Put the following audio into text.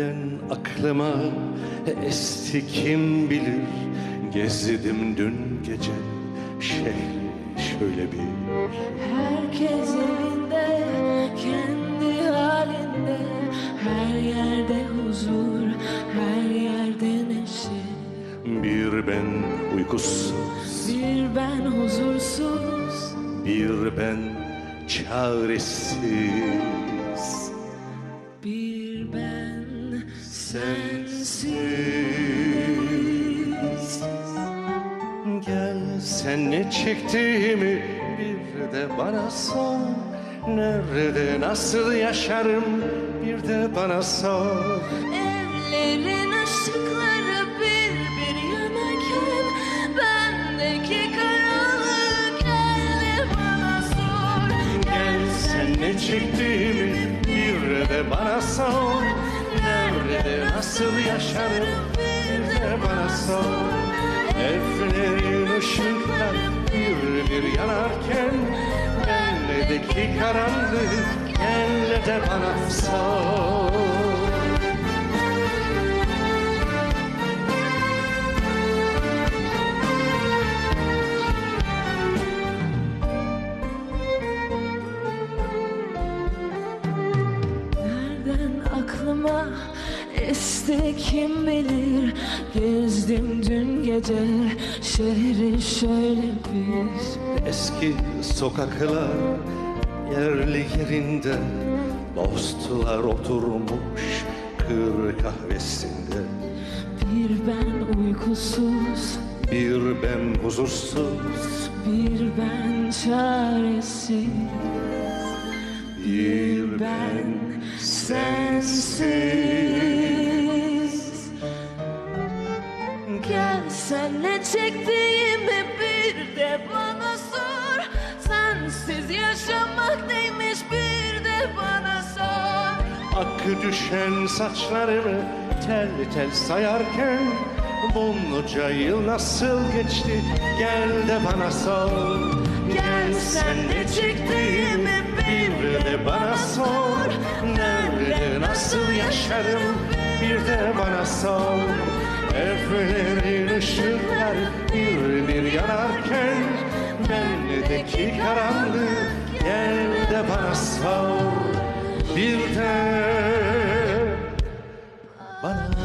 Nereden aklıma esti kim bilir? Gezdim dün gece şehri şöyle bir. Herkes evinde, kendi halinde. Her yerde huzur, her yerde neşe. Bir ben uykusuz, Bir ben huzursuz, bir ben çaresiz sensiz. Gel sen ne çektiğimi bir de bana sor. Nerede nasıl yaşarım bir de bana sor. Evlerin ışıkları bir bir yanarken Bendeki karanlık geldi bana sor. Gel sen ne çektiğimi bir de bana sor Nerede nasıl yaşarım bir de bana sor. Evlerin ışıklar bir bir yanarken Bendeki karanlık gel de bana sor. Aklıma esti kim bilir? Gezdim dün gece. Şehri şöyle bir Eski sokaklar yerli yerinde. Dostlar oturmuş kır kahvesinde. Bir ben uykusuz, Bir ben huzursuz. Bir ben çaresiz. Bir ben sensiz Gel sen ne çektiğimi bir de bana sor. Sensiz yaşamak neymiş bir de bana sor. Akı düşen saçlarımı tel tel sayarken Bunca yıl nasıl geçti gel de bana sor. Gel sen ne çektiğimi bir de bana sor. Nerede nasıl yaşarım bir de bana sor. Evlerin ışıklar bir bir yanarken Memledeki karanlığı gel de bana sağ bir de bana